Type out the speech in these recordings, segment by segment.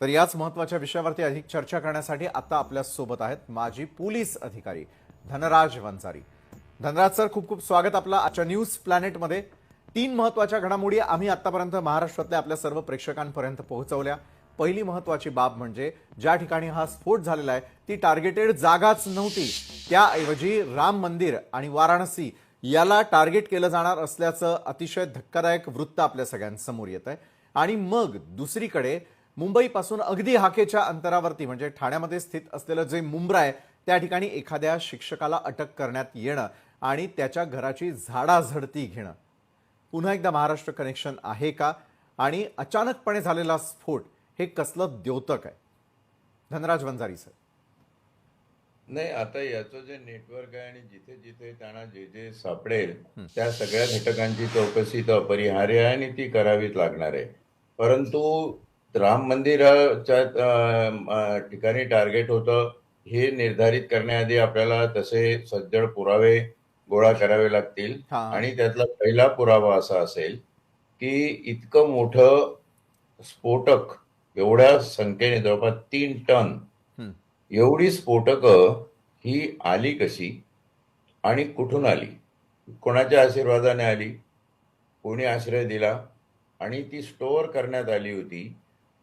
तर याच महत्त्वाच्या विषयावरती अधिक चर्चा करण्यासाठी आता आपल्यासोबत आहेत माजी पोलीस अधिकारी धनराज वंजारी. धनराज सर खूप खूप स्वागत आपलं आजच्या न्यूज प्लॅनेटमध्ये. तीन महत्त्वाच्या घडामोडी आम्ही आतापर्यंत महाराष्ट्रातल्या आपल्या सर्व प्रेक्षकांपर्यंत पोहोचवल्या. पहिली महत्वाची बाब म्हणजे ज्या ठिकाणी हा स्फोट झालेला आहे ती टार्गेटेड जागाच नव्हती. त्याऐवजी राम मंदिर आणि वाराणसी याला टार्गेट केलं जाणार असल्याचं अतिशय धक्कादायक वृत्त आपल्या सगळ्यांसमोर येत आहे आणि मग दुसरीकडे मुंबईपासून अगदी हाकेच्या अंतरावरती म्हणजे ठाण्यामध्ये स्थित असलेलं जे मुंब्रा आहे त्या ठिकाणी एखाद्या शिक्षकाला अटक करण्यात येणं आणि त्याच्या घराची झाडाझडती घेणं. पुन्हा एकदा महाराष्ट्र कनेक्शन आहे का? आणि अचानकपणे झालेला स्फोट हे कसलं द्योतक आहे? धनराज वंजारी सर. नाही आता याचं जे नेटवर्क आहे आणि जिथे जिथे त्यांना जे जे सापडेल त्या सगळ्या घटकांची चौकशी तर अपरिहार्य आहे आणि ती करावीच लागणार आहे. परंतु राम मंदिराच्या ठिकाणी टार्गेट होतं हे निर्धारित करण्याआधी आपल्याला तसे सज्जड पुरावे गोळा करावे लागतील. आणि त्यातला पहिला पुरावा असा असेल की इतकं मोठं स्फोटक एवढ्या संख्येने जवळपास तीन टन. एवढी स्फोटकं ही आली कशी आणि कुठून आली? कोणाच्या आशीर्वादाने आली? कोणी आश्रय दिला? आणि ती स्टोअर करण्यात आली होती.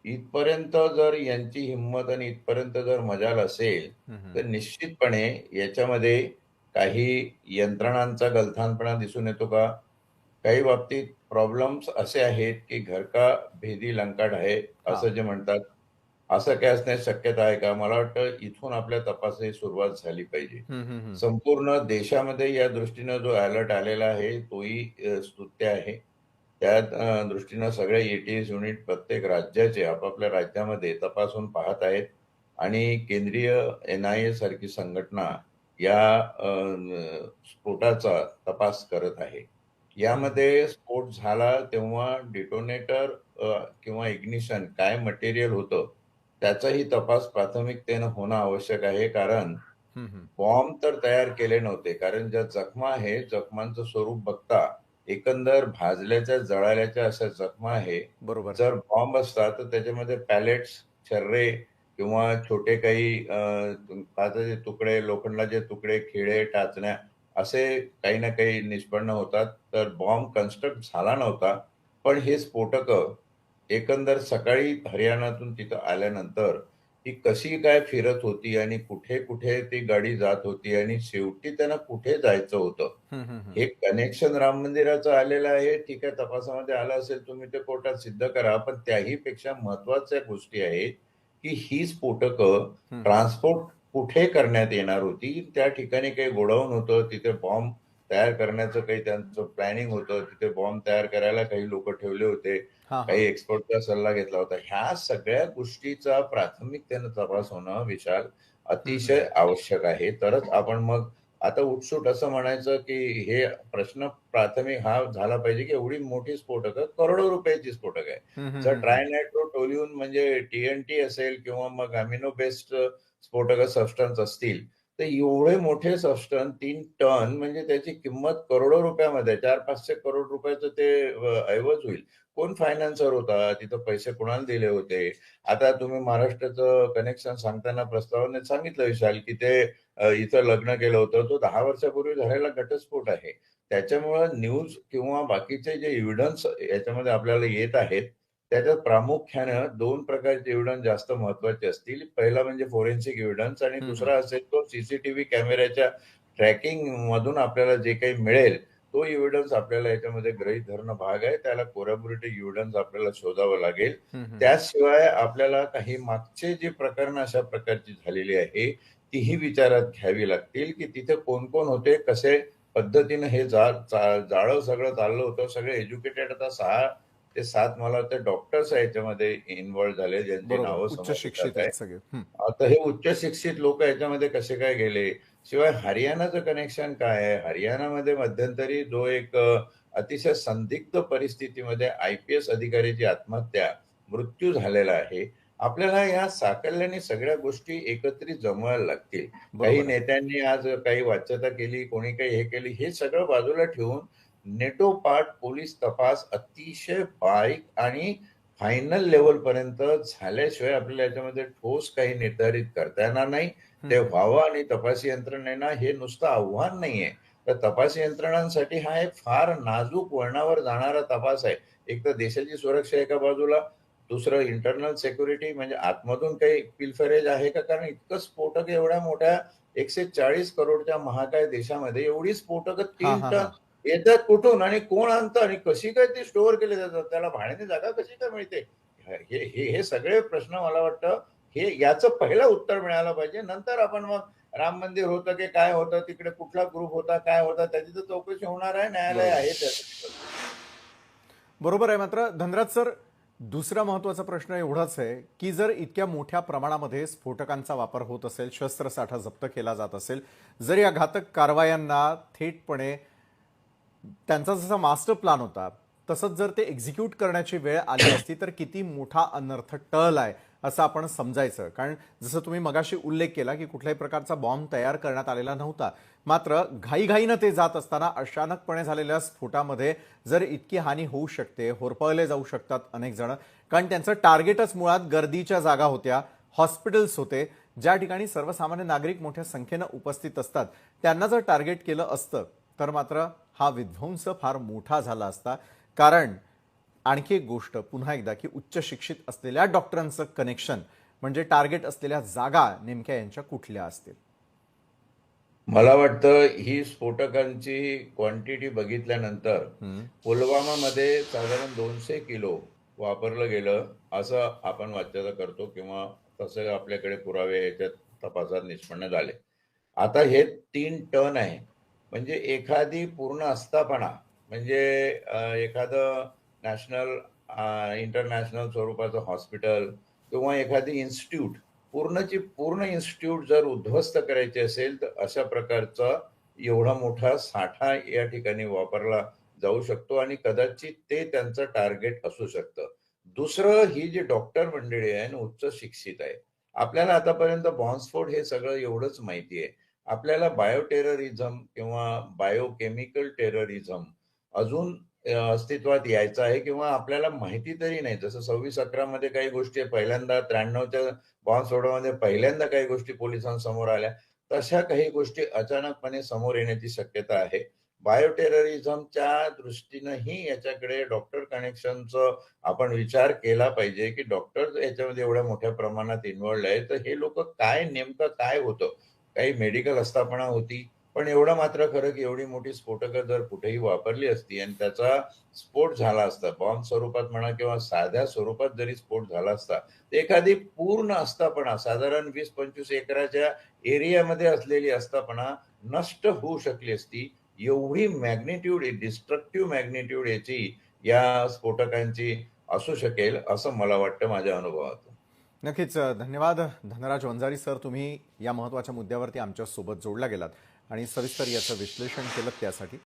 इथपर्यंत जर यांची हिंमत आणि इथपर्यंत जर मजाल असेल तर निश्चितपणे याच्यामध्ये काही यंत्रणांचा गलथानपणा दिसून येतो का? काही बाबतीत प्रॉब्लेम्स असे आहेत की घर का भेदी लंकाट आहे असं जे म्हणतात. असं काय असण्याची शक्यता आहे का? मला वाटतं इथून आपल्या तपासाची सुरुवात झाली पाहिजे. संपूर्ण देशामध्ये या दृष्टीनं जो अलर्ट आलेला आहे तोही स्तुत्य आहे. त्या दृष्टीनं सगळे एटीएस युनिट प्रत्येक राज्याचे आपापल्या राज्यामध्ये तपासून पाहत आहेत आणि केंद्रीय एन आय ए सारखी संघटना या स्फोटाचा तपास करत आहे. यामध्ये स्फोट झाला तेव्हा डिटोनेटर किंवा इग्निशन काय मटेरियल होतं त्याचाही तपास प्राथमिकतेनं होणं आवश्यक आहे. कारण बॉम्ब तर तयार केले नव्हते. कारण ज्या जखमा आहे जखमांचं स्वरूप बघता एकंदर भाजल्याच्या जळाल्याच्या अशा जखमा आहे. बरोबर. जर बॉम्ब असतात तर त्याच्यामध्ये पॅलेट्स छर्रे किंवा छोटे काही काचाचे तुकडे लोखंडाचे तुकडे खिळे टाचण्या असे काही ना काही निष्पन्न होतात. तर बॉम्ब कन्स्ट्रक्ट झाला नव्हता. पण हे स्फोटक एकंदर सकाळी हरियाणातून तिथं आल्यानंतर ती कशी काय फिरत होती आणि कुठे कुठे ती गाडी जात होती आणि शेवटी त्यांना कुठे जायचं होतं? हे कनेक्शन राम मंदिराचं आलेलं आहे. ठीक आहे तपासामध्ये आलं असेल तुम्ही ते कोर्टात सिद्ध करा. पण त्याही पेक्षा महत्त्वाच्या गोष्टी आहेत की ही स्फोटक. ट्रान्सपोर्ट कुठे करण्यात येणार होती? त्या ठिकाणी काही गोडाऊन होतं तिथे बॉम्ब तयार करण्याचं काही त्यांचं प्लॅनिंग होतं. तिथे बॉम्ब तयार करायला काही लोक ठेवले होते. काही एक्सपर्टचा सल्ला घेतला होता. ह्या सगळ्या गोष्टीचा प्राथमिकतेनं तपास होणं विशाल अतिशय आवश्यक आहे. तरच आपण मग आता उठसूट असं म्हणायचं की हे प्रश्न प्राथमिक हा झाला पाहिजे की एवढी मोठी स्फोटक करोडो रुपयाची स्फोटक आहे जर ट्रायनायट्रोटोल्युन म्हणजे टीएनटी असेल किंवा मग अमिनो बेस्ड स्फोटक सबस्टन्स असतील तर एवढे मोठे सस्टन तीन टन म्हणजे त्याची किंमत करोडो रुपयामध्ये चार पाचशे करोड रुपयाचं ते ऐवज होईल. कोण फायनान्सर होता? तिथं पैसे कोणाला दिले होते? आता तुम्ही महाराष्ट्राचं कनेक्शन सांगताना प्रस्तावाने सांगितलं विशाल की ते इथं लग्न केलं होतं. तो दहा वर्षापूर्वी झालेला घटस्फोट आहे. त्याच्यामुळं न्यूज किंवा बाकीचे जे एव्हिडन्स याच्यामध्ये आपल्याला येत आहेत त्याच्यात प्रामुख्यानं दोन प्रकारचे एव्हिडन्स जास्त महत्त्वाचे असतील. पहिला म्हणजे फोरेन्सिक एव्हिडन्स आणि. दुसरा असेल तो सीसीटीव्ही कॅमेऱ्याच्या ट्रॅकिंग मधून आपल्याला जे काही मिळेल तो एव्हिडन्स आपल्याला याच्यामध्ये गृहीत धरणं भाग आहे. त्याला कोरॅबोरेटिव्ह एव्हिडन्स आपल्याला शोधावं लागेल. त्याशिवाय आपल्याला काही मागचे जे प्रकरण अशा प्रकारची झालेली आहे तीही विचारात घ्यावी लागतील की तिथे कोण कोण होते कसे पद्धतीनं हे जाळं सगळं चाललं होतं सगळे एज्युकेटेड आता सहा ते सात मला वाटतं डॉक्टर्स याच्यामध्ये इन्व्हॉल्व झाले ज्यांची नावं शिक्षित. आता हे उच्च शिक्षित लोक याच्यामध्ये कसे काय गेले? शिवाय हरियाणाचं कनेक्शन काय आहे? हरियाणामध्ये मध्यंतरी जो एक अतिशय संदिग्ध परिस्थितीमध्ये आय पी एस अधिकाऱ्याची आत्महत्या मृत्यू झालेला आहे. आपल्याला या साकल्याने सगळ्या गोष्टी एकत्रित जमवायला लागतील. काही. नेत्यांनी आज काही वाच्यता केली कोणी काही हे केली हे सगळं बाजूला ठेवून नेटोपाट पोलीस तपास अतिशय बारीक आणि फायनल लेवलपर्यंत झाल्याशिवाय आपल्याला याच्यामध्ये ठोस काही निर्धारित करता येणार नाही. ते व्हावं आणि तपासी यंत्रणेना हे नुसतं आव्हान नाहीये. तर तपासी यंत्रणांसाठी हा एक फार नाजूक वळणावर जाणारा तपास आहे. एक तर देशाची सुरक्षा एका बाजूला दुसरं इंटरनल सेक्युरिटी म्हणजे आतमधून काही पिलफरेज आहे का? कारण इतकं स्फोटक एवढ्या मोठ्या एकशे चाळीस करोडच्या महाकाय देशामध्ये एवढी स्फोटक तीन टन. येतात कुठून आणि कोण आणतं आणि कशी काय ती स्टोअर केली जातात त्याला भाड्याने जागा कशी काय मिळते? हे हे सगळे प्रश्न मला वाटतं हे याचं पहिलं उत्तर मिळालं पाहिजे. नंतर आपण मग राम मंदिर होतं की काय होतं तिकडे कुठला ग्रुप होता काय होता त्याची तर चौकशी होणार आहे न्यायालय. आहे बरोबर. आहे मात्र धनराज सर दुसरा महत्त्वाचा प्रश्न एवढाच आहे की जर इतक्या मोठ्या प्रमाणामध्ये स्फोटकांचा वापर होत असेल शस्त्रसाठा जप्त केला जात असेल जर या घातक कारवायांना थेटपणे त्यांचा जसा मास्टर प्लॅन होता तसंच जर ते एक्झिक्यूट करण्याची वेळ आली असती तर किती मोठा अनर्थ टल आहे असं आपण समजायचं. कारण जसं तुम्ही मगाशी उल्लेख केला की कुठल्याही प्रकारचा बॉम्ब तयार करण्यात आलेला नव्हता. मात्र घाईघाईनं ते जात असताना अचानकपणे झालेल्या स्फोटामध्ये जर इतकी हानी होऊ शकते होरपळले जाऊ शकतात अनेक जण. कारण त्यांचं टार्गेटच मुळात गर्दीच्या जागा होत्या हॉस्पिटल्स होते ज्या ठिकाणी सर्वसामान्य नागरिक मोठ्या संख्येनं उपस्थित असतात. त्यांना जर टार्गेट केलं असतं तर मात्र हा विध्वंस फार मोठा झाला असता. कारण आणखी एक गोष्ट पुन्हा एकदा की उच्च शिक्षित असलेल्या डॉक्टरांचं कनेक्शन म्हणजे टार्गेट असलेल्या जागा नेमक्या यांच्या कुठल्या असतील? मला वाटतं ही स्फोटकांची क्वांटिटी बघितल्यानंतर पुलवामामध्ये साधारण दोनशे किलो वापरलं गेलं असं आपण वाच्यता करतो किंवा तसं आपल्याकडे पुरावे याच्यात तपासात निष्पन्न झाले. आता हे तीन टन आहे. म्हणजे एखादी पूर्ण आस्थापना म्हणजे एखादं नॅशनल इंटरनॅशनल स्वरूपाचं हॉस्पिटल किंवा एखादी इन्स्टिट्यूट पूर्णची पूर्ण इन्स्टिट्यूट जर उद्ध्वस्त करायची असेल तर अशा प्रकारचा एवढा मोठा साठा या ठिकाणी वापरला जाऊ शकतो आणि कदाचित ते त्यांचं टार्गेट असू शकतं. दुसरं ही जी डॉक्टर मंडळी आहे आणि उच्च शिक्षित आहे आपल्याला आतापर्यंत बॉन्सफोर्ड हे सगळं एवढंच माहिती आहे. आपल्याला बायोटेररिझम किंवा बायोकेमिकल टेररिझम अजून अस्तित्वात यायचं आहे किंवा आपल्याला माहिती तरी नाही. जसं सव्वीस अकरा मध्ये काही गोष्टी पहिल्यांदा त्र्याण्णवच्या बॉम्बस्फोटामध्ये पहिल्यांदा काही गोष्टी पोलिसांसमोर आल्या. तशा काही गोष्टी अचानकपणे समोर येण्याची शक्यता आहे. बायोटेररिझमच्या दृष्टीनंही याच्याकडे डॉक्टर कनेक्शनचं आपण विचार केला पाहिजे की डॉक्टर याच्यामध्ये एवढ्या मोठ्या प्रमाणात इन्व्हॉल्ड आहे. तर हे लोक काय नेमकं काय होतं? काही मेडिकल आस्थापना होती पण एवढं मात्र खरं की एवढी मोठी स्फोटकं जर कुठेही वापरली असती आणि त्याचा स्फोट झाला असता बॉम्ब स्वरूपात म्हणा किंवा साध्या स्वरूपात जरी स्फोट झाला असता तर एखादी पूर्ण आस्थापना साधारण वीस पंचवीस एकराच्या एरियामध्ये असलेली आस्थापना नष्ट होऊ शकली असती एवढी मॅग्नेट्यूड डिस्ट्रक्टिव्ह मॅग्नेट्यूड याची या स्फोटकांची असू शकेल असं मला वाटतं माझ्या अनुभवात. नक्कीच धन्यवाद. धनराज वंजारी सर तुम्ही या महत्त्वाच्या मुद्द्यावरती आमच्यासोबत जोडला गेलात आणि सविस्तर याचं विश्लेषण केलं त्यासाठी.